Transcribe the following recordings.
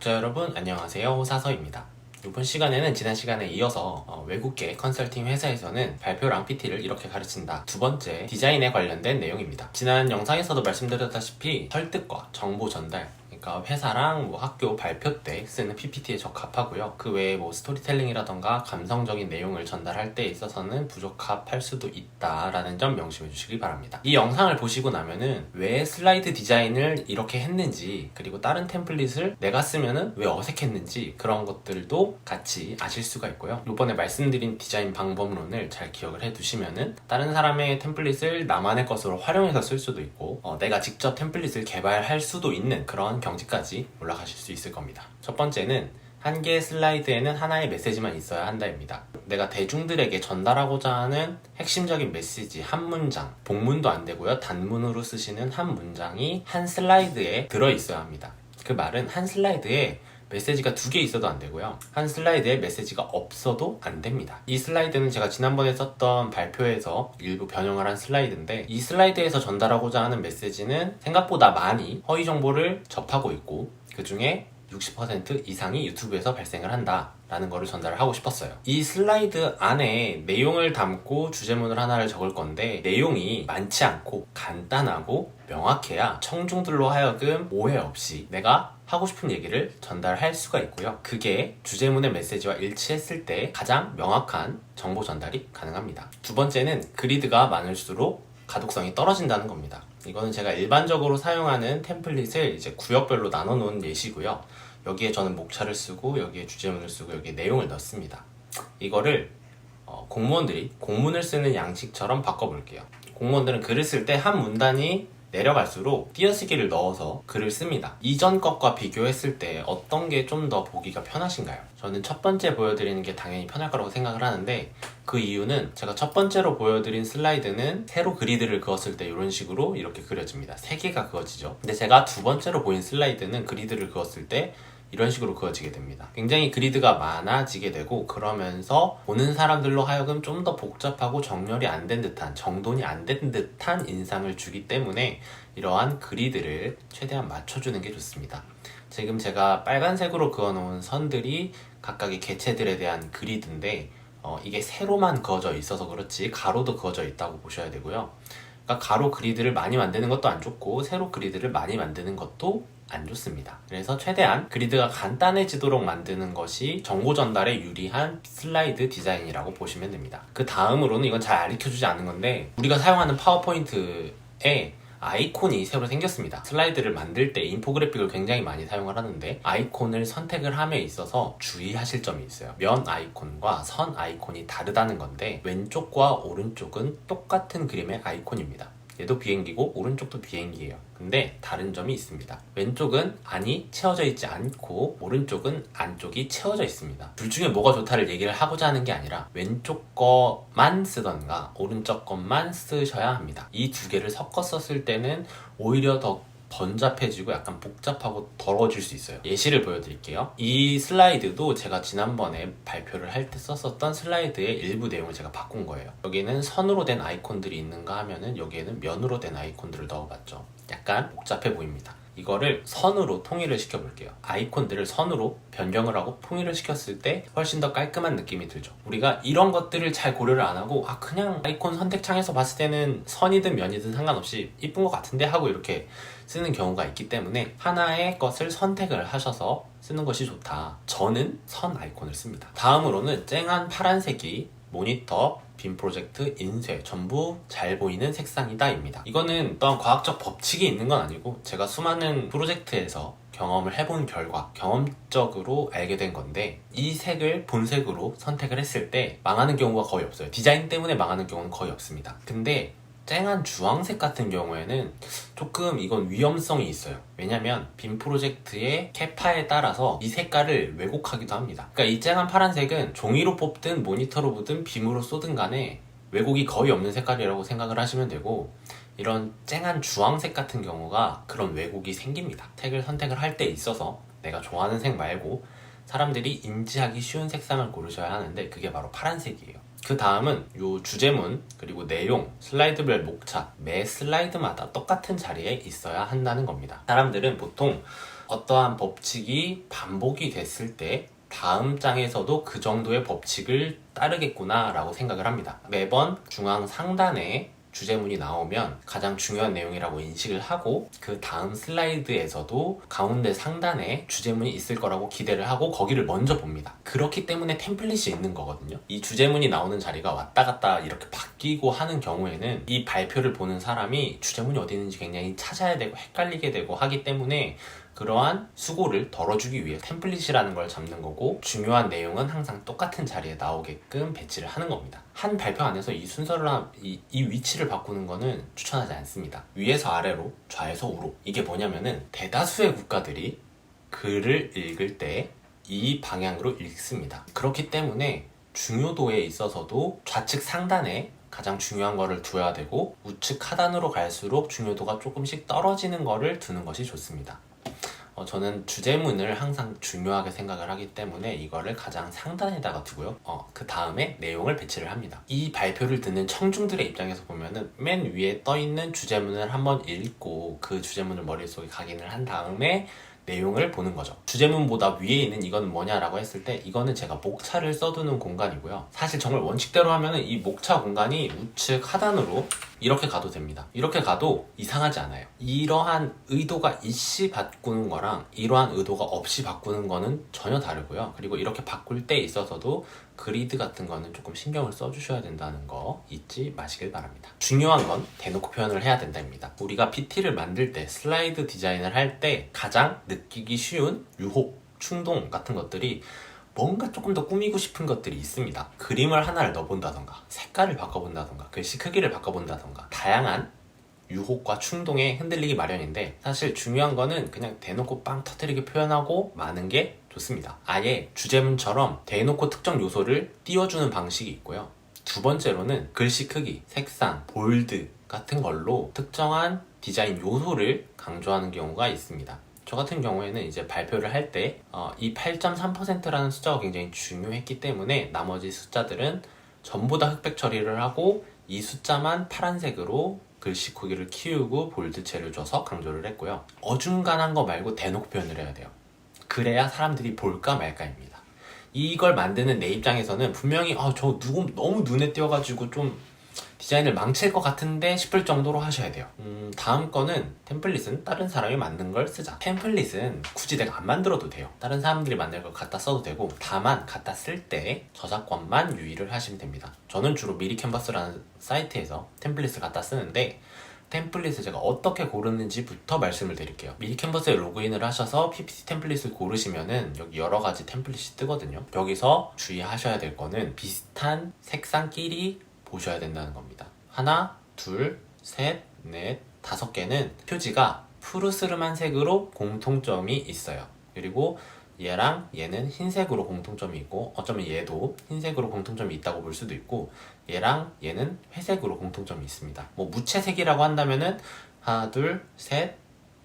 구독자 여러분 안녕하세요. 호사서입니다. 이번 시간에는 지난 시간에 이어서 어, 외국계 컨설팅 회사에서는 발표랑 PT를 이렇게 가르친다. 두 번째 디자인에 관련된 내용입니다. 지난 영상에서도 말씀드렸다시피 설득과 정보 전달 그러니까 회사랑 뭐 학교 발표 때 쓰는 PPT에 적합하고요. 그 외에 뭐 스토리텔링이라던가 감성적인 내용을 전달할 때 있어서는 부적합할 수도 있다라는 점 명심해 주시기 바랍니다. 이 영상을 보시고 나면은 왜 슬라이드 디자인을 이렇게 했는지 그리고 다른 템플릿을 내가 쓰면은 왜 어색했는지 그런 것들도 같이 아실 수가 있고요. 이번에 말씀드린 디자인 방법론을 잘 기억을 해 두시면은 다른 사람의 템플릿을 나만의 것으로 활용해서 쓸 수도 있고 어, 내가 직접 템플릿을 개발할 수도 있는 그런 경 지까지 올라가실 수 있을 겁니다. 첫 번째는 한 개의 슬라이드에는 하나의 메시지만 있어야 한다입니다. 내가 대중들에게 전달하고자 하는 핵심적인 메시지 한 문장, 복문도 안 되고요. 단문으로 쓰시는 한 문장이 한 슬라이드에 들어 있어야 합니다. 그 말은 한 슬라이드에 메시지가 두 개 있어도 안 되고요. 한 슬라이드에 메시지가 없어도 안 됩니다. 이 슬라이드는 제가 지난번에 썼던 발표에서 일부 변형을 한 슬라이드인데 이 슬라이드에서 전달하고자 하는 메시지는 생각보다 많이 허위 정보를 접하고 있고 그 중에 60% 이상이 유튜브에서 발생을 한다. 라는 거를 전달을 하고 싶었어요. 이 슬라이드 안에 내용을 담고 주제문을 하나를 적을 건데 내용이 많지 않고 간단하고 명확해야 청중들로 하여금 오해 없이 내가 하고 싶은 얘기를 전달할 수가 있고요. 그게 주제문의 메시지와 일치했을 때 가장 명확한 정보 전달이 가능합니다. 두 번째는 그리드가 많을수록 가독성이 떨어진다는 겁니다. 이거는 제가 일반적으로 사용하는 템플릿을 이제 구역별로 나눠 놓은 예시고요. 여기에 저는 목차를 쓰고 여기에 주제문을 쓰고 여기에 내용을 넣습니다. 이거를 어, 공무원들이 공문을 쓰는 양식처럼 바꿔볼게요. 공무원들은 글을 쓸 때 한 문단이 내려갈수록 띄어쓰기를 넣어서 글을 씁니다. 이전 것과 비교했을 때 어떤 게 좀 더 보기가 편하신가요? 저는 첫 번째 보여드리는 게 당연히 편할 거라고 생각을 하는데 그 이유는 제가 첫 번째로 보여드린 슬라이드는 세로 그리드를 그었을 때 이런 식으로 이렇게 그려집니다. 세 개가 그어지죠. 근데 제가 두 번째로 보인 슬라이드는 그리드를 그었을 때 이런 식으로 그어지게 됩니다. 굉장히 그리드가 많아지게 되고 그러면서 보는 사람들로 하여금 좀 더 복잡하고 정렬이 안 된 듯한 정돈이 안 된 듯한 인상을 주기 때문에 이러한 그리드를 최대한 맞춰주는 게 좋습니다. 지금 제가 빨간색으로 그어놓은 선들이 각각의 개체들에 대한 그리드인데 어, 이게 세로만 그어져 있어서 그렇지 가로도 그어져 있다고 보셔야 되고요. 그러니까 가로 그리드를 많이 만드는 것도 안 좋고 세로 그리드를 많이 만드는 것도 안 좋습니다. 그래서 최대한 그리드가 간단해지도록 만드는 것이 정보 전달에 유리한 슬라이드 디자인이라고 보시면 됩니다. 그 다음으로는 이건 잘 알려주지 않은 건데 우리가 사용하는 파워포인트에 아이콘이 새로 생겼습니다. 슬라이드를 만들 때 인포그래픽을 굉장히 많이 사용을 하는데 아이콘을 선택을 함에 있어서 주의하실 점이 있어요. 면 아이콘과 선 아이콘이 다르다는 건데 왼쪽과 오른쪽은 똑같은 그림의 아이콘입니다. 얘도 비행기고 오른쪽도 비행기예요. 근데 다른 점이 있습니다. 왼쪽은 안이 채워져 있지 않고 오른쪽은 안쪽이 채워져 있습니다. 둘 중에 뭐가 좋다를 얘기를 하고자 하는 게 아니라 왼쪽 거만 쓰던가 오른쪽 것만 쓰셔야 합니다. 이 두 개를 섞어 썼을 때는 오히려 더 번잡해지고 약간 복잡하고 더러워질 수 있어요. 예시를 보여드릴게요. 이 슬라이드도 제가 지난번에 발표를 할 때 썼었던 슬라이드의 일부 내용을 제가 바꾼 거예요. 여기는 선으로 된 아이콘들이 있는가 하면은 여기에는 면으로 된 아이콘들을 넣어봤죠. 약간 복잡해 보입니다. 이거를 선으로 통일을 시켜 볼게요. 아이콘들을 선으로 변경을 하고 통일을 시켰을 때 훨씬 더 깔끔한 느낌이 들죠. 우리가 이런 것들을 잘 고려를 안 하고 아 그냥 아이콘 선택창에서 봤을 때는 선이든 면이든 상관없이 이쁜 것 같은데 하고 이렇게 쓰는 경우가 있기 때문에 하나의 것을 선택을 하셔서 쓰는 것이 좋다. 저는 선 아이콘을 씁니다. 다음으로는 쨍한 파란색이 모니터, 빔 프로젝트, 인쇄 전부 잘 보이는 색상이다 입니다. 이거는 또한 과학적 법칙이 있는 건 아니고 제가 수많은 프로젝트에서 경험을 해본 결과 경험적으로 알게 된 건데 이 색을 본색으로 선택을 했을 때 망하는 경우가 거의 없어요. 디자인 때문에 망하는 경우는 거의 없습니다. 근데 쨍한 주황색 같은 경우에는 조금 이건 위험성이 있어요. 왜냐면 빔 프로젝트의 캐파에 따라서 이 색깔을 왜곡하기도 합니다. 그러니까 이 쨍한 파란색은 종이로 뽑든 모니터로 보든 빔으로 쏘든 간에 왜곡이 거의 없는 색깔이라고 생각을 하시면 되고 이런 쨍한 주황색 같은 경우가 그런 왜곡이 생깁니다. 색을 선택을 할 때 있어서 내가 좋아하는 색 말고 사람들이 인지하기 쉬운 색상을 고르셔야 하는데 그게 바로 파란색이에요. 그 다음은 요 주제문 그리고 내용 슬라이드별 목차 매 슬라이드마다 똑같은 자리에 있어야 한다는 겁니다. 사람들은 보통 어떠한 법칙이 반복이 됐을 때 다음 장에서도 그 정도의 법칙을 따르겠구나 라고 생각을 합니다. 매번 중앙 상단에 주제문이 나오면 가장 중요한 내용이라고 인식을 하고 그 다음 슬라이드에서도 가운데 상단에 주제문이 있을 거라고 기대를 하고 거기를 먼저 봅니다. 그렇기 때문에 템플릿이 있는 거거든요. 이 주제문이 나오는 자리가 왔다 갔다 이렇게 바뀌고 하는 경우에는 이 발표를 보는 사람이 주제문이 어디 있는지 굉장히 찾아야 되고 헷갈리게 되고 하기 때문에 그러한 수고를 덜어주기 위해 템플릿이라는 걸 잡는 거고 중요한 내용은 항상 똑같은 자리에 나오게끔 배치를 하는 겁니다. 한 발표 안에서 이 순서를 한- 이, 이 위치를 바꾸는 거는 추천하지 않습니다. 위에서 아래로 좌에서 우로 이게 뭐냐면은 대다수의 국가들이 글을 읽을 때 이 방향으로 읽습니다. 그렇기 때문에 중요도에 있어서도 좌측 상단에 가장 중요한 거를 두어야 되고 우측 하단으로 갈수록 중요도가 조금씩 떨어지는 거를 두는 것이 좋습니다. 어, 저는 주제문을 항상 중요하게 생각을 하기 때문에 이거를 가장 상단에다가 두고요. 어, 그 다음에 내용을 배치를 합니다. 이 발표를 듣는 청중들의 입장에서 보면은 맨 위에 떠 있는 주제문을 한번 읽고 그 주제문을 머릿속에 각인을 한 다음에 내용을 보는 거죠. 주제문보다 위에 있는 이건 뭐냐라고 했을 때 이거는 제가 목차를 써두는 공간이고요. 사실 정말 원칙대로 하면은 이 목차 공간이 우측 하단으로 이렇게 가도 됩니다. 이렇게 가도 이상하지 않아요. 이러한 의도가 있이 바꾸는 거랑 이러한 의도가 없이 바꾸는 거는 전혀 다르고요. 그리고 이렇게 바꿀 때 있어서도 그리드 같은 거는 조금 신경을 써주셔야 된다는 거 잊지 마시길 바랍니다. 중요한 건 대놓고 표현을 해야 된다입니다. 우리가 PT를 만들 때 슬라이드 디자인을 할 때 가장 느끼기 쉬운 유혹, 충동 같은 것들이 뭔가 조금 더 꾸미고 싶은 것들이 있습니다. 그림을 하나를 넣어본다던가, 색깔을 바꿔본다던가, 글씨 크기를 바꿔본다던가, 다양한 유혹과 충동에 흔들리기 마련인데 사실 중요한 거는 그냥 대놓고 빵 터뜨리게 표현하고 마는 게 좋습니다. 아예 주제문처럼 대놓고 특정 요소를 띄워주는 방식이 있고요. 두 번째로는 글씨 크기, 색상, 볼드 같은 걸로 특정한 디자인 요소를 강조하는 경우가 있습니다. 저 같은 경우에는 이제 발표를 할때 어, 이 8.3%라는 숫자가 굉장히 중요했기 때문에 나머지 숫자들은 전부 다 흑백 처리를 하고 이 숫자만 파란색으로 글씨 크기를 키우고 볼드체를 줘서 강조를 했고요. 어중간한 거 말고 대놓고 표현을 해야 돼요. 그래야 사람들이 볼까 말까입니다. 이걸 만드는 내 입장에서는 분명히 아, 저 누구 너무 눈에 띄어가지고 좀 디자인을 망칠 것 같은데 싶을 정도로 하셔야 돼요. 음, 다음 거는 템플릿은 다른 사람이 만든 걸 쓰자. 템플릿은 굳이 내가 안 만들어도 돼요. 다른 사람들이 만든 걸 갖다 써도 되고 다만 갖다 쓸 때 저작권만 유의를 하시면 됩니다. 저는 주로 미리 캔버스라는 사이트에서 템플릿을 갖다 쓰는데 템플릿을 제가 어떻게 고르는지부터 말씀을 드릴게요. 미리 캔버스에 로그인을 하셔서 PPT 템플릿을 고르시면은 여기 여러 가지 템플릿이 뜨거든요. 여기서 주의하셔야 될 거는 비슷한 색상끼리 보셔야 된다는 겁니다. 하나, 둘, 셋, 넷, 다섯 개는 표지가 푸르스름한 색으로 공통점이 있어요. 그리고 얘랑 얘는 흰색으로 공통점이 있고 어쩌면 얘도 흰색으로 공통점이 있다고 볼 수도 있고 얘랑 얘는 회색으로 공통점이 있습니다. 뭐 무채색이라고 한다면은 하나, 둘, 셋,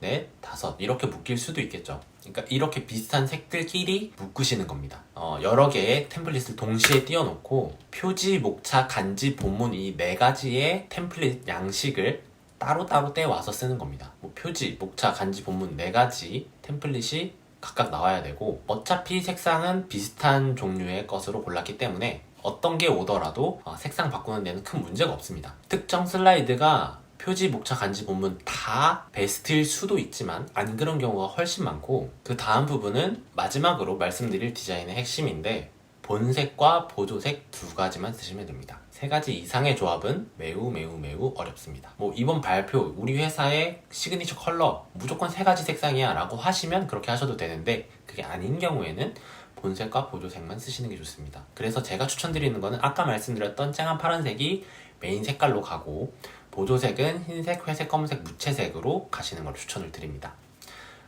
넷, 다섯 이렇게 묶일 수도 있겠죠. 그러니까 이렇게 비슷한 색들끼리 묶으시는 겁니다. 어, 여러 개의 템플릿을 동시에 띄워놓고 표지, 목차, 간지, 본문 이 네 가지의 템플릿 양식을 따로따로 떼와서 쓰는 겁니다. 뭐 표지, 목차, 간지, 본문 네 가지 템플릿이 각각 나와야 되고 어차피 색상은 비슷한 종류의 것으로 골랐기 때문에 어떤 게 오더라도 어, 색상 바꾸는 데는 큰 문제가 없습니다. 특정 슬라이드가 표지, 목차, 간지, 본문 다 베스트일 수도 있지만 안 그런 경우가 훨씬 많고 그 다음 부분은 마지막으로 말씀드릴 디자인의 핵심인데 본색과 보조색 두 가지만 쓰시면 됩니다. 세 가지 이상의 조합은 매우 매우 매우 어렵습니다. 뭐 이번 발표 우리 회사의 시그니처 컬러 무조건 세 가지 색상이야 라고 하시면 그렇게 하셔도 되는데 그게 아닌 경우에는 본색과 보조색만 쓰시는 게 좋습니다. 그래서 제가 추천드리는 거는 아까 말씀드렸던 쨍한 파란색이 메인 색깔로 가고 보조색은 흰색, 회색, 검은색, 무채색으로 가시는 걸 추천을 드립니다.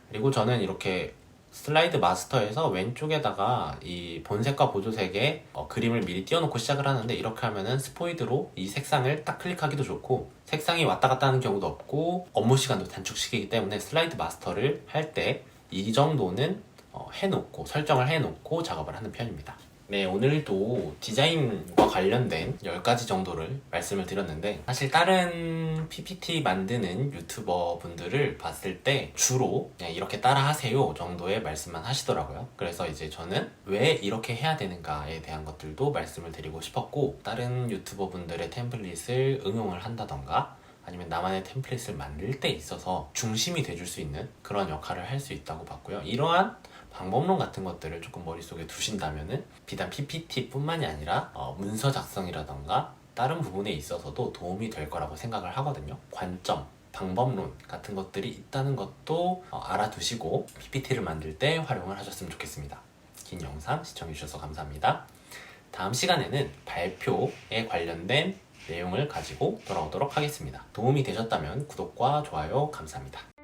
그리고 저는 이렇게 슬라이드 마스터에서 왼쪽에다가 이 본색과 보조색의 어, 그림을 미리 띄워놓고 시작을 하는데 이렇게 하면은 스포이드로 이 색상을 딱 클릭하기도 좋고 색상이 왔다 갔다 하는 경우도 없고 업무 시간도 단축시키기 때문에 슬라이드 마스터를 할 때 이 정도는 어, 해놓고 설정을 해놓고 작업을 하는 편입니다. 네, 오늘도 디자인과 관련된 10가지 정도를 말씀을 드렸는데, 사실 다른 PPT 만드는 유튜버 분들을 봤을 때 주로 이렇게 따라 하세요 정도의 말씀만 하시더라고요. 그래서 이제 저는 왜 이렇게 해야 되는가에 대한 것들도 말씀을 드리고 싶었고, 다른 유튜버 분들의 템플릿을 응용을 한다던가, 아니면 나만의 템플릿을 만들 때 있어서 중심이 돼줄 수 있는 그런 역할을 할 수 있다고 봤고요. 이러한 방법론 같은 것들을 조금 머릿속에 두신다면은 비단 PPT뿐만이 아니라 어, 문서 작성이라던가 다른 부분에 있어서도 도움이 될 거라고 생각을 하거든요. 관점, 방법론 같은 것들이 있다는 것도 어, 알아두시고 PPT를 만들 때 활용을 하셨으면 좋겠습니다. 긴 영상 시청해주셔서 감사합니다. 다음 시간에는 발표에 관련된 내용을 가지고 돌아오도록 하겠습니다. 도움이 되셨다면 구독과 좋아요 감사합니다.